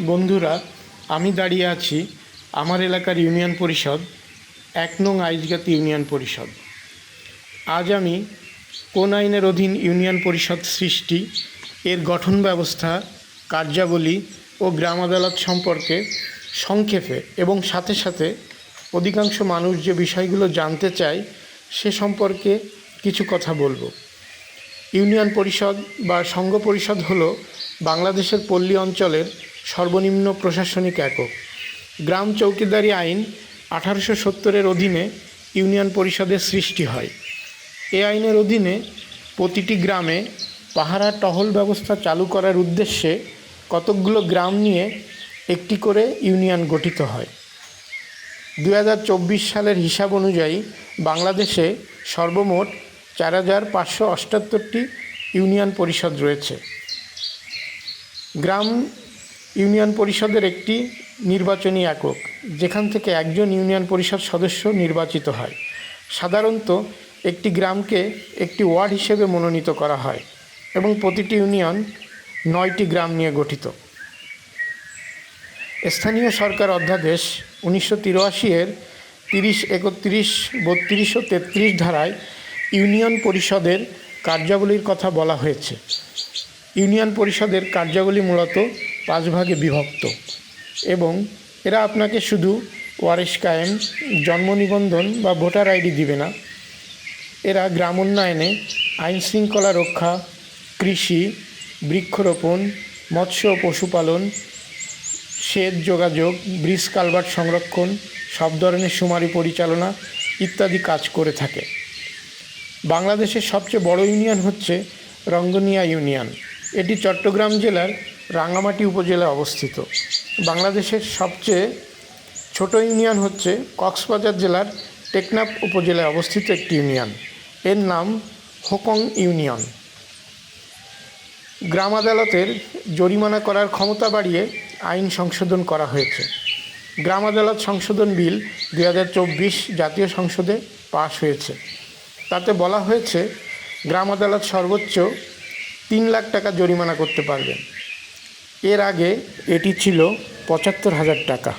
বন্ধুরা, আমি দাঁড়িয়ে আছি আমার এলাকার ইউনিয়ন পরিষদ, এক নং আইজগাতি ইউনিয়ন পরিষদ। আজ আমি কোন আইনের অধীন ইউনিয়ন পরিষদ সৃষ্টি, এর গঠন ব্যবস্থা, কার্যাবলী ও গ্রাম আদালত সম্পর্কে সংক্ষেপে এবং সাথে সাথে অধিকাংশ মানুষ যে বিষয়গুলো জানতে চায়, সে সম্পর্কে কিছু কথা বলব। ইউনিয়ন পরিষদ বা সংঘ পরিষদ হল বাংলাদেশের পল্লী অঞ্চলের সর্বনিম্ন প্রশাসনিক একক। গ্রাম চৌকিদারি আইন আঠারোশো সত্তরের অধীনে ইউনিয়ন পরিষদের সৃষ্টি হয়। এ আইনের অধীনে প্রতিটি গ্রামে পাহারা টহল ব্যবস্থা চালু করার উদ্দেশ্যে কতকগুলো গ্রাম নিয়ে একটি করে ইউনিয়ন গঠিত হয়। দু হাজার চব্বিশ সালের হিসাব অনুযায়ী বাংলাদেশে সর্বমোট চার হাজার পাঁচশো অষ্টাত্তরটি ইউনিয়ন পরিষদ রয়েছে। গ্রাম ইউনিয়ন পরিষদের একটি নির্বাচনী একক, যেখান থেকে একজন ইউনিয়ন পরিষদ সদস্য নির্বাচিত হয়। সাধারণত একটি গ্রামকে একটি ওয়ার্ড হিসেবে মনোনীত করা হয় এবং প্রতিটি ইউনিয়ন নয়টি গ্রাম নিয়ে গঠিত। স্থানীয় সরকার অধ্যাদেশ উনিশশো তিরাশি এর তিরিশ, একত্রিশ, বত্রিশ ও তেত্রিশ ধারায় ইউনিয়ন পরিষদের কার্যাবলীর কথা বলা হয়েছে। ইউনিয়ন পরিষদের কার্যাবলী মূলত পাঁচ ভাগে বিভক্ত। এবং এরা আপনাকে শুধু ওয়ারিশ কায়েম, জন্ম নিবন্ধন বা ভোটার আইডি দিবে না। এরা গ্রাম উন্নয়নে আইন শৃঙ্খলা রক্ষা, কৃষি, বৃক্ষরোপণ, মৎস্য ও পশুপালন, সেচ যোগাযোগ, ব্রিজ কালভার্ট সংরক্ষণ, সব ধরনের শুমারি পরিচালনা ইত্যাদি কাজ করে থাকে। বাংলাদেশের সবচেয়ে বড় ইউনিয়ন হচ্ছে রঙ্গনিয়া ইউনিয়ন। এটি চট্টগ্রাম জেলার রাঙামাটি উপজেলায় অবস্থিত। বাংলাদেশের সবচেয়ে ছোট ইউনিয়ন হচ্ছে কক্সবাজার জেলার টেকনাফ উপজেলায় অবস্থিত একটি ইউনিয়ন। এর নাম হোকং ইউনিয়ন। গ্রাম আদালতের জরিমানা করার ক্ষমতা বাড়িয়ে আইন সংশোধন করা হয়েছে। গ্রাম আদালত সংশোধন বিল দু হাজার চব্বিশ জাতীয় সংসদে পাশ হয়েছে। তাতে বলা হয়েছে, গ্রাম আদালত সর্বোচ্চ তিন লাখ টাকা জরিমানা করতে পারবেন। এর আগে এটি ছিল পঁচাত্তর হাজার টাকা।